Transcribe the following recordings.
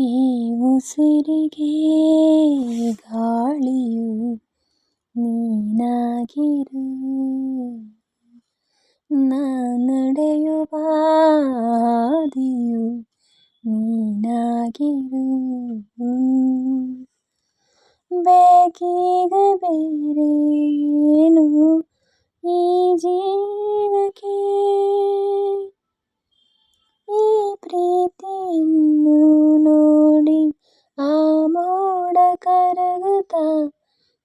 ಈ ಉಸಿರಿಗೆ ಗಾಳಿಯು ನೀನಾಗಿರು. ನಾ ನಡೆಯುವ ಹಾದಿಯು ನೀನಾಗಿರು ಬೇಕೀಗ ಬೇರೇನು ಈ ಜೀವಕ್ಕೆ? ಈ ಪ್ರೀತಿಯನ್ನು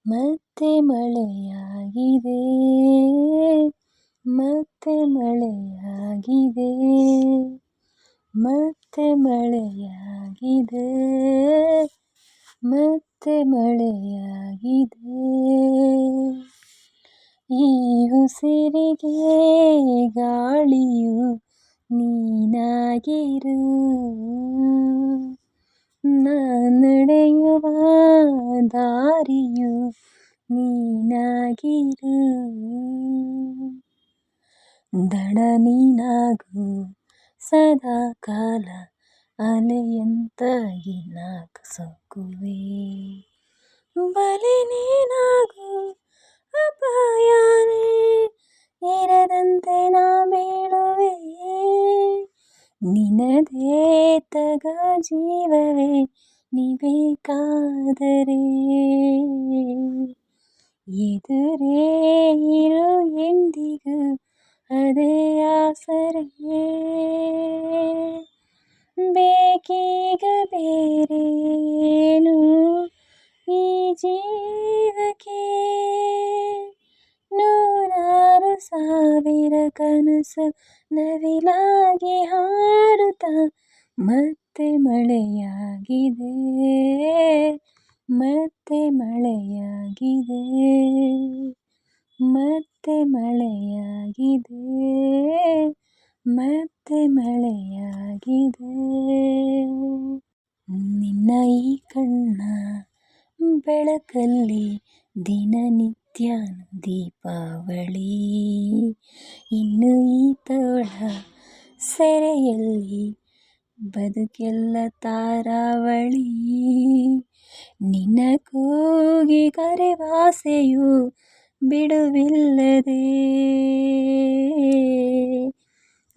ಮತ್ತೆ ಮಳೆಯಾಗಿದೆ. ಮತ್ತೆ ಮಳೆಯಾಗಿದೆ. ಮತ್ತೆ ಮಳೆಯಾಗಿದೆ. ಮತ್ತೆ ಮಳೆಯಾಗಿದೆ. ಈ ಉಸಿರಿಗೆ ಗಾಳಿಯು ನೀನಾಗಿರು. ನಾ ನಡೆಯುವ ದಾರಿಯು ನೀನಾಗಿರು ದಡ ನೀನಾಗು ಸದಾ ಕಾಲ ಅಲೆಯಂತಾಗಿ ನಾಕ ಸೊಕ್ಕುವೆ ಬಲೆ ನೀನಾಗು ಅಪಾಯನೇ ಇರದಂತೆ ನಾ ಬೀಳುವೆ ನಿನದೇ ತಗ ಜೀವವೇ ನೀ ಬೇಕಾದರೆ ಎದುರೇ ಇರು ಎಂದಿಗೂ ಅದೇ ಆಸರೆ ಬೇಕೀಗ ಬೇರೇನು ಈ ಜೀವಕ್ಕೆ ನೂರಾರು ಸಾವಿರ ಕನಸು ನವಿಲಾಗಿ ಹಾಡುತ್ತಾ ಮತ್ತೆ ಮಳೆಯಾಗಿದೆ, ಮತ್ತೆ ಮಳೆಯಾಗಿದೆ ಮತ್ತೆ ಮಳೆಯಾಗಿದೆ ಮತ್ತೆ ಮಳೆಯಾಗಿದೆ. ನಿನ್ನ ಈ ಕಣ್ಣ ಬೆಳಕಲ್ಲಿ ದಿನನಿತ್ಯ ದೀಪಾವಳಿ, ಇನ್ನು ಈ ತೋಳ ಸೆರೆಯಲ್ಲಿ ಬದುಕೆಲ್ಲ ತಾರಾವಳಿ. ನಿನ್ನ ಕೂಗಿ ಕರೆವಾಸೆಯು ಬಿಡುವಿಲ್ಲದೆ.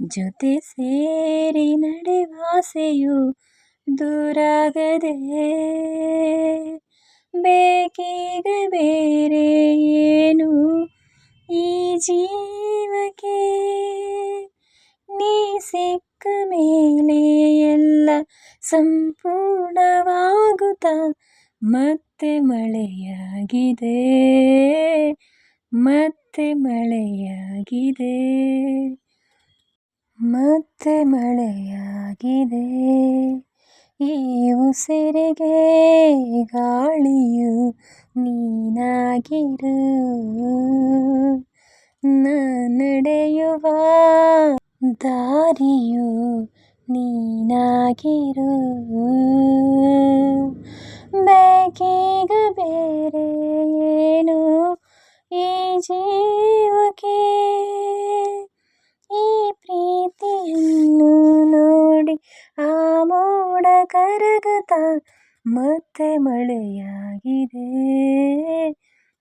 ಜೊತೆ ಸೇರಿ ನಡೆವಾಸೆಯು ದೂರಾಗದೆ. ಬೇಕೀಗ ಬೇರೆ ಏನು ಈ ಜೀವಕ್ಕೆ? ನೀ ಸಿಕ್ಕ ಮೇಲೆ ಎಲ್ಲ ಸಂಪೂರ್ಣವಾಗುತ್ತಾ ಮತ್ತೆ ಮಳೆಯಾಗಿದೆ ಮತ್ತೆ ಮಳೆಯಾಗಿದೆ ಮತ್ತೆ ಮಳೆಯಾಗಿದೆ. ಈ ಉಸಿರಿಗೆ ಗಾಳಿಯು ನೀನಾಗಿರು ನಡೆಯುವ ದಾರಿಯು ನೀನಾಗಿರು. ಬೇಕೀಗ ಬೇರೆ ಏನು ಈ ಜೀವಕ್ಕೆ? ಈ ಪ್ರೀತಿಯನ್ನು ನೋಡಿ ಆ ಮೋಡ ಕರಗತ ಮತ್ತೆ ಮಳೆಯಾಗಿದೆ.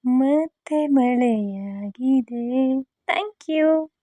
ಮತ್ತೆ ಮಳೆಯಾಗಿದೆ. Thank you